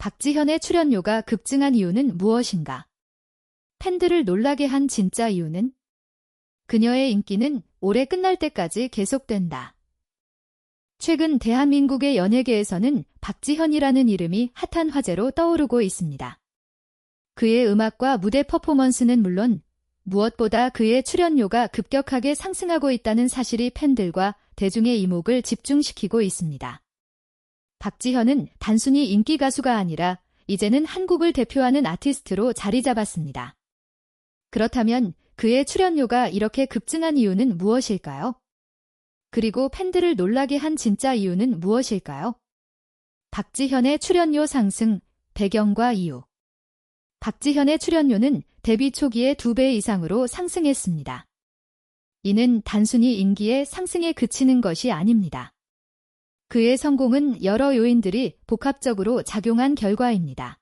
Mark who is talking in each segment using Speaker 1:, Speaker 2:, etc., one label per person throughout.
Speaker 1: 박지현의 출연료가 급증한 이유는 무엇인가? 팬들을 놀라게 한 진짜 이유는? 그녀의 인기는 올해 끝날 때까지 계속된다. 최근 대한민국의 연예계에서는 박지현이라는 이름이 핫한 화제로 떠오르고 있습니다. 그의 음악과 무대 퍼포먼스는 물론 무엇보다 그의 출연료가 급격하게 상승하고 있다는 사실이 팬들과 대중의 이목을 집중시키고 있습니다. 박지현은 단순히 인기 가수가 아니라 이제는 한국을 대표하는 아티스트로 자리 잡았습니다. 그렇다면 그의 출연료가 이렇게 급증한 이유는 무엇일까요? 그리고 팬들을 놀라게 한 진짜 이유는 무엇일까요? 박지현의 출연료 상승, 배경과 이유. 박지현의 출연료는 데뷔 초기의 두배 이상으로 상승했습니다. 이는 단순히 인기의 상승에 그치는 것이 아닙니다. 그의 성공은 여러 요인들이 복합적으로 작용한 결과입니다.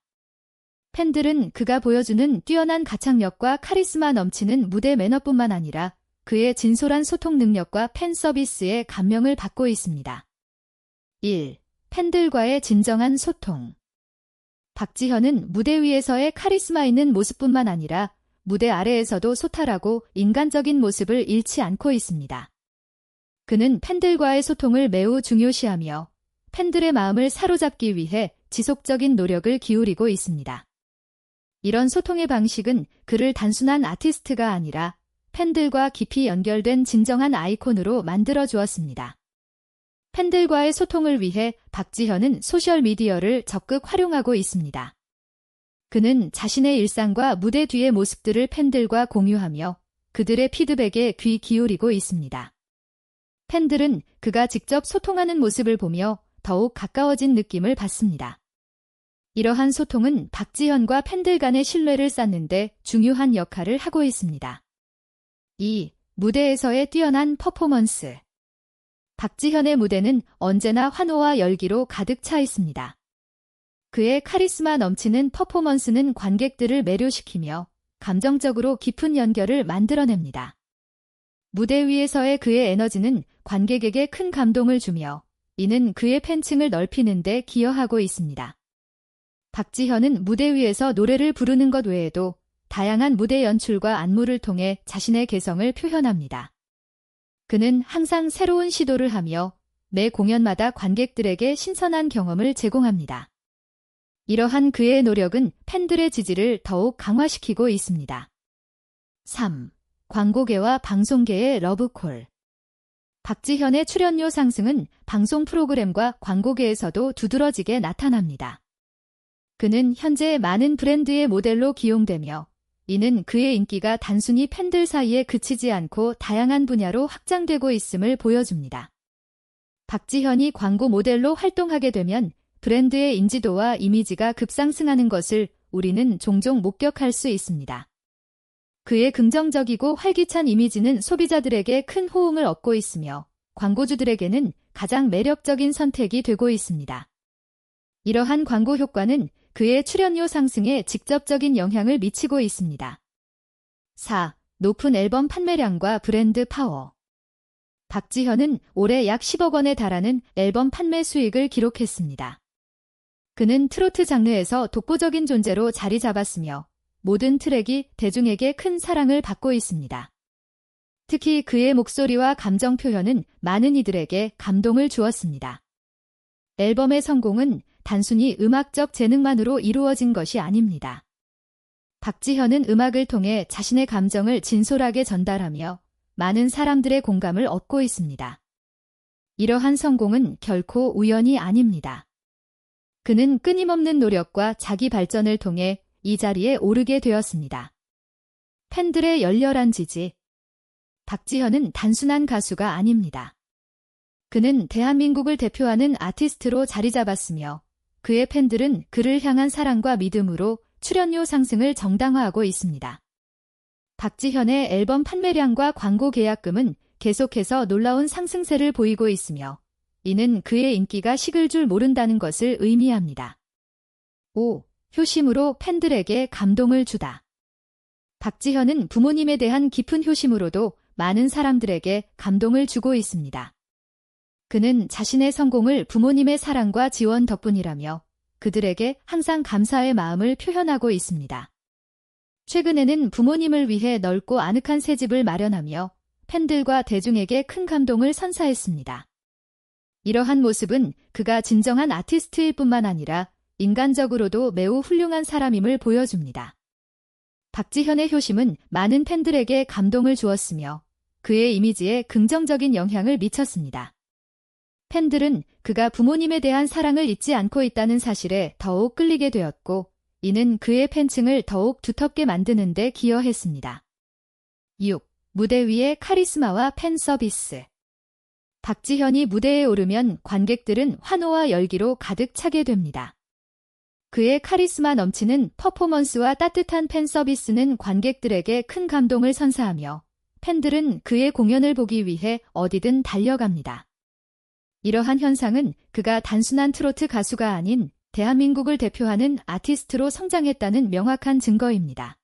Speaker 1: 팬들은 그가 보여주는 뛰어난 가창력과 카리스마 넘치는 무대 매너뿐만 아니라 그의 진솔한 소통 능력과 팬 서비스에 감명을 받고 있습니다. 1. 팬들과의 진정한 소통. 박지현은 무대 위에서의 카리스마 있는 모습뿐만 아니라 무대 아래에서도 소탈하고 인간적인 모습을 잃지 않고 있습니다. 그는 팬들과의 소통을 매우 중요시하며 팬들의 마음을 사로잡기 위해 지속적인 노력을 기울이고 있습니다. 이런 소통의 방식은 그를 단순한 아티스트가 아니라 팬들과 깊이 연결된 진정한 아이콘으로 만들어 주었습니다. 팬들과의 소통을 위해 박지현은 소셜미디어를 적극 활용하고 있습니다. 그는 자신의 일상과 무대 뒤의 모습들을 팬들과 공유하며 그들의 피드백에 귀 기울이고 있습니다. 팬들은 그가 직접 소통하는 모습을 보며 더욱 가까워진 느낌을 받습니다. 이러한 소통은 박지현과 팬들 간의 신뢰를 쌓는데 중요한 역할을 하고 있습니다. 2. 무대에서의 뛰어난 퍼포먼스. 박지현의 무대는 언제나 환호와 열기로 가득 차 있습니다. 그의 카리스마 넘치는 퍼포먼스는 관객들을 매료시키며 감정적으로 깊은 연결을 만들어냅니다. 무대 위에서의 그의 에너지는 관객에게 큰 감동을 주며 이는 그의 팬층을 넓히는 데 기여하고 있습니다. 박지현은 무대 위에서 노래를 부르는 것 외에도 다양한 무대 연출과 안무를 통해 자신의 개성을 표현합니다. 그는 항상 새로운 시도를 하며 매 공연마다 관객들에게 신선한 경험을 제공합니다. 이러한 그의 노력은 팬들의 지지를 더욱 강화시키고 있습니다. 3. 광고계와 방송계의 러브콜 박지현의 출연료 상승은 방송 프로그램과 광고계에서도 두드러지게 나타납니다. 그는 현재 많은 브랜드의 모델로 기용되며 이는 그의 인기가 단순히 팬들 사이에 그치지 않고 다양한 분야로 확장되고 있음을 보여줍니다. 박지현이 광고 모델로 활동하게 되면 브랜드의 인지도와 이미지가 급상승하는 것을 우리는 종종 목격할 수 있습니다. 그의 긍정적이고 활기찬 이미지는 소비자들에게 큰 호응을 얻고 있으며 광고주들에게는 가장 매력적인 선택이 되고 있습니다. 이러한 광고 효과는 그의 출연료 상승에 직접적인 영향을 미치고 있습니다. 4. 높은 앨범 판매량과 브랜드 파워. 박지현은 올해 약 10억 원에 달하는 앨범 판매 수익을 기록했습니다. 그는 트로트 장르에서 독보적인 존재로 자리 잡았으며 모든 트랙이 대중에게 큰 사랑을 받고 있습니다. 특히 그의 목소리와 감정 표현은 많은 이들에게 감동을 주었습니다. 앨범의 성공은 단순히 음악적 재능만으로 이루어진 것이 아닙니다. 박지현은 음악을 통해 자신의 감정을 진솔하게 전달하며 많은 사람들의 공감을 얻고 있습니다. 이러한 성공은 결코 우연이 아닙니다. 그는 끊임없는 노력과 자기 발전을 통해 이 자리에 오르게 되었습니다. 팬들의 열렬한 지지. 박지현은 단순한 가수가 아닙니다. 그는 대한민국을 대표하는 아티스트로 자리 잡았으며 그의 팬들은 그를 향한 사랑과 믿음으로 출연료 상승을 정당화하고 있습니다. 박지현의 앨범 판매량과 광고 계약금은 계속해서 놀라운 상승세를 보이고 있으며 이는 그의 인기가 식을 줄 모른다는 것을 의미합니다. 5. 효심으로 팬들에게 감동을 주다. 박지현은 부모님에 대한 깊은 효심으로도 많은 사람들에게 감동을 주고 있습니다. 그는 자신의 성공을 부모님의 사랑과 지원 덕분이라며 그들에게 항상 감사의 마음을 표현하고 있습니다. 최근에는 부모님을 위해 넓고 아늑한 새 집을 마련하며 팬들과 대중에게 큰 감동을 선사했습니다. 이러한 모습은 그가 진정한 아티스트일 뿐만 아니라 인간적으로도 매우 훌륭한 사람임을 보여줍니다. 박지현의 효심은 많은 팬들에게 감동을 주었으며 그의 이미지에 긍정적인 영향을 미쳤습니다. 팬들은 그가 부모님에 대한 사랑을 잊지 않고 있다는 사실에 더욱 끌리게 되었고, 이는 그의 팬층을 더욱 두텁게 만드는 데 기여했습니다. 6. 무대 위의 카리스마와 팬 서비스. 박지현이 무대에 오르면 관객들은 환호와 열기로 가득 차게 됩니다. 그의 카리스마 넘치는 퍼포먼스와 따뜻한 팬 서비스는 관객들에게 큰 감동을 선사하며 팬들은 그의 공연을 보기 위해 어디든 달려갑니다. 이러한 현상은 그가 단순한 트로트 가수가 아닌 대한민국을 대표하는 아티스트로 성장했다는 명확한 증거입니다.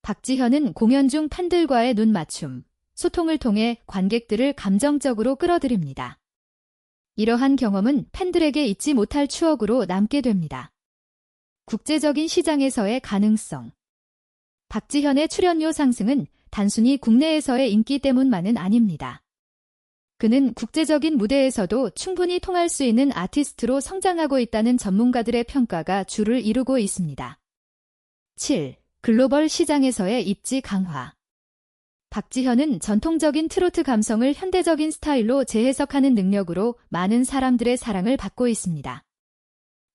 Speaker 1: 박지현은 공연 중 팬들과의 눈 맞춤, 소통을 통해 관객들을 감정적으로 끌어들입니다. 이러한 경험은 팬들에게 잊지 못할 추억으로 남게 됩니다. 국제적인 시장에서의 가능성 박지현의 출연료 상승은 단순히 국내에서의 인기 때문만은 아닙니다. 그는 국제적인 무대에서도 충분히 통할 수 있는 아티스트로 성장하고 있다는 전문가들의 평가가 주를 이루고 있습니다. 7. 글로벌 시장에서의 입지 강화 박지현은 전통적인 트로트 감성을 현대적인 스타일로 재해석하는 능력으로 많은 사람들의 사랑을 받고 있습니다.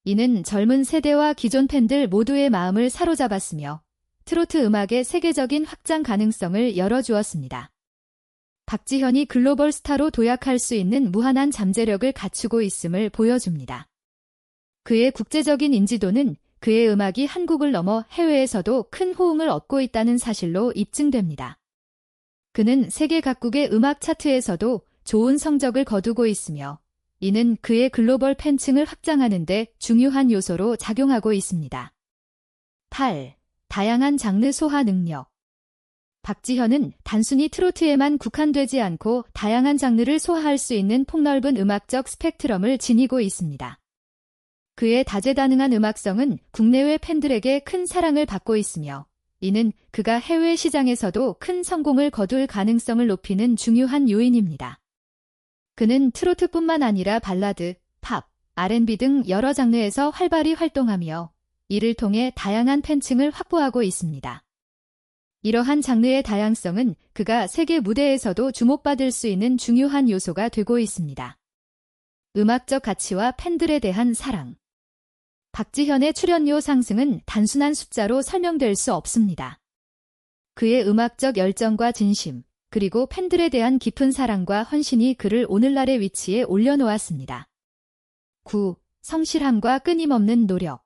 Speaker 1: 이는 젊은 세대와 기존 팬들 모두의 마음을 사로잡았으며 트로트 음악의 세계적인 확장 가능성을 열어주었습니다. 박지현이 글로벌 스타로 도약할 수 있는 무한한 잠재력을 갖추고 있음을 보여줍니다. 그의 국제적인 인지도는 그의 음악이 한국을 넘어 해외에서도 큰 호응을 얻고 있다는 사실로 입증됩니다. 그는 세계 각국의 음악 차트에서도 좋은 성적을 거두고 있으며 이는 그의 글로벌 팬층을 확장하는 데 중요한 요소로 작용하고 있습니다. 8. 다양한 장르 소화 능력 박지현은 단순히 트로트에만 국한되지 않고 다양한 장르를 소화할 수 있는 폭넓은 음악적 스펙트럼을 지니고 있습니다. 그의 다재다능한 음악성은 국내외 팬들에게 큰 사랑을 받고 있으며 이는 그가 해외 시장에서도 큰 성공을 거둘 가능성을 높이는 중요한 요인입니다. 그는 트로트뿐만 아니라 발라드, 팝, R&B 등 여러 장르에서 활발히 활동하며 이를 통해 다양한 팬층을 확보하고 있습니다. 이러한 장르의 다양성은 그가 세계 무대에서도 주목받을 수 있는 중요한 요소가 되고 있습니다. 음악적 가치와 팬들에 대한 사랑. 박지현의 출연료 상승은 단순한 숫자로 설명될 수 없습니다. 그의 음악적 열정과 진심, 그리고 팬들에 대한 깊은 사랑과 헌신이 그를 오늘날의 위치에 올려놓았습니다. 9. 성실함과 끊임없는 노력.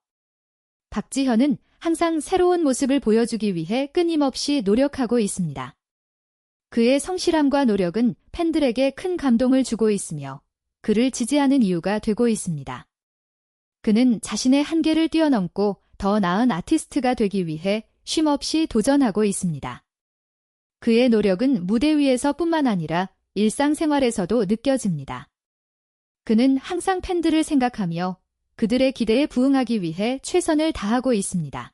Speaker 1: 박지현은 항상 새로운 모습을 보여주기 위해 끊임없이 노력하고 있습니다. 그의 성실함과 노력은 팬들에게 큰 감동을 주고 있으며 그를 지지하는 이유가 되고 있습니다. 그는 자신의 한계를 뛰어넘고 더 나은 아티스트가 되기 위해 쉼없이 도전하고 있습니다. 그의 노력은 무대 위에서 뿐만 아니라 일상생활에서도 느껴집니다. 그는 항상 팬들을 생각하며 그들의 기대에 부응하기 위해 최선을 다하고 있습니다.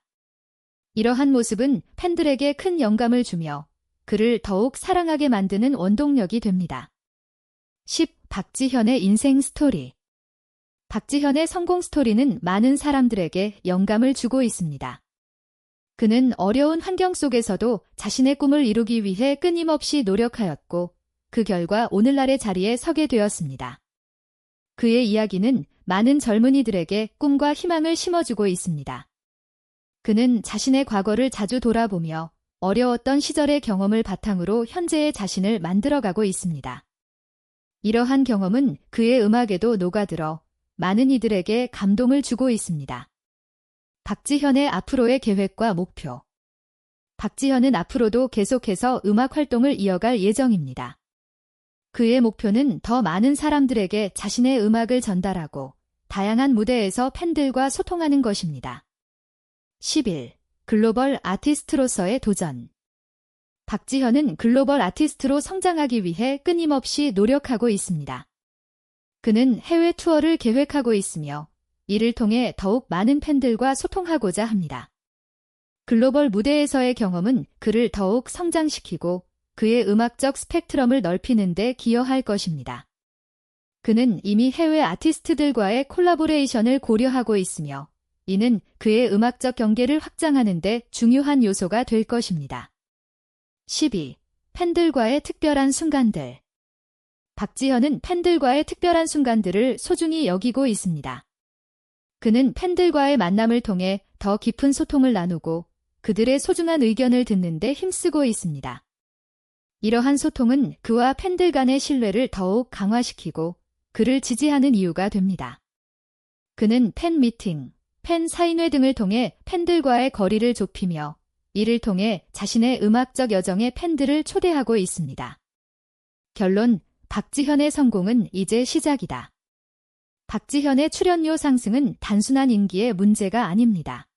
Speaker 1: 이러한 모습은 팬들에게 큰 영감을 주며 그를 더욱 사랑하게 만드는 원동력이 됩니다. 10. 박지현의 인생 스토리 박지현의 성공 스토리는 많은 사람들에게 영감을 주고 있습니다. 그는 어려운 환경 속에서도 자신의 꿈을 이루기 위해 끊임없이 노력하였고 그 결과 오늘날의 자리에 서게 되었습니다. 그의 이야기는 많은 젊은이들에게 꿈과 희망을 심어주고 있습니다. 그는 자신의 과거를 자주 돌아보며 어려웠던 시절의 경험을 바탕으로 현재의 자신을 만들어가고 있습니다. 이러한 경험은 그의 음악에도 녹아들어 많은 이들에게 감동을 주고 있습니다. 박지현의 앞으로의 계획과 목표 박지현은 앞으로도 계속해서 음악 활동을 이어갈 예정입니다. 그의 목표는 더 많은 사람들에게 자신의 음악을 전달하고 다양한 무대에서 팬들과 소통하는 것입니다. 10일 글로벌 아티스트로서의 도전 박지현은 글로벌 아티스트로 성장하기 위해 끊임없이 노력하고 있습니다. 그는 해외 투어를 계획하고 있으며 이를 통해 더욱 많은 팬들과 소통하고자 합니다. 글로벌 무대에서의 경험은 그를 더욱 성장시키고 그의 음악적 스펙트럼을 넓히는 데 기여할 것입니다. 그는 이미 해외 아티스트들과의 콜라보레이션을 고려하고 있으며 이는 그의 음악적 경계를 확장하는 데 중요한 요소가 될 것입니다. 12. 팬들과의 특별한 순간들 박지현은 팬들과의 특별한 순간들을 소중히 여기고 있습니다. 그는 팬들과의 만남을 통해 더 깊은 소통을 나누고 그들의 소중한 의견을 듣는데 힘쓰고 있습니다. 이러한 소통은 그와 팬들 간의 신뢰를 더욱 강화시키고 그를 지지하는 이유가 됩니다. 그는 팬 미팅, 팬 사인회 등을 통해 팬들과의 거리를 좁히며 이를 통해 자신의 음악적 여정에 팬들을 초대하고 있습니다. 결론, 박지현의 성공은 이제 시작이다. 박지현의 출연료 상승은 단순한 인기의 문제가 아닙니다.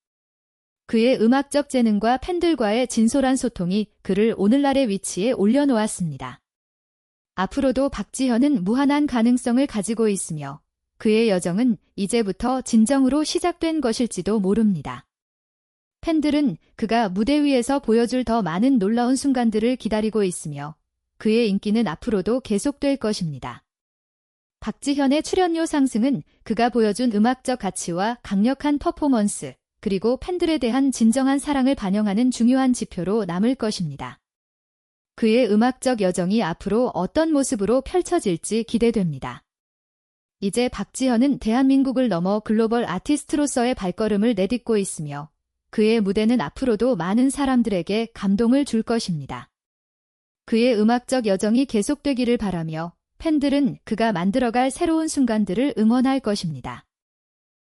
Speaker 1: 그의 음악적 재능과 팬들과의 진솔한 소통이 그를 오늘날의 위치에 올려놓았습니다. 앞으로도 박지현은 무한한 가능성을 가지고 있으며 그의 여정은 이제부터 진정으로 시작된 것일지도 모릅니다. 팬들은 그가 무대 위에서 보여줄 더 많은 놀라운 순간들을 기다리고 있으며 그의 인기는 앞으로도 계속될 것입니다. 박지현의 출연료 상승은 그가 보여준 음악적 가치와 강력한 퍼포먼스, 그리고 팬들에 대한 진정한 사랑을 반영하는 중요한 지표로 남을 것입니다. 그의 음악적 여정이 앞으로 어떤 모습으로 펼쳐질지 기대됩니다. 이제 박지현은 대한민국을 넘어 글로벌 아티스트로서의 발걸음을 내딛고 있으며 그의 무대는 앞으로도 많은 사람들에게 감동을 줄 것입니다. 그의 음악적 여정이 계속되기를 바라며 팬들은 그가 만들어갈 새로운 순간들을 응원할 것입니다.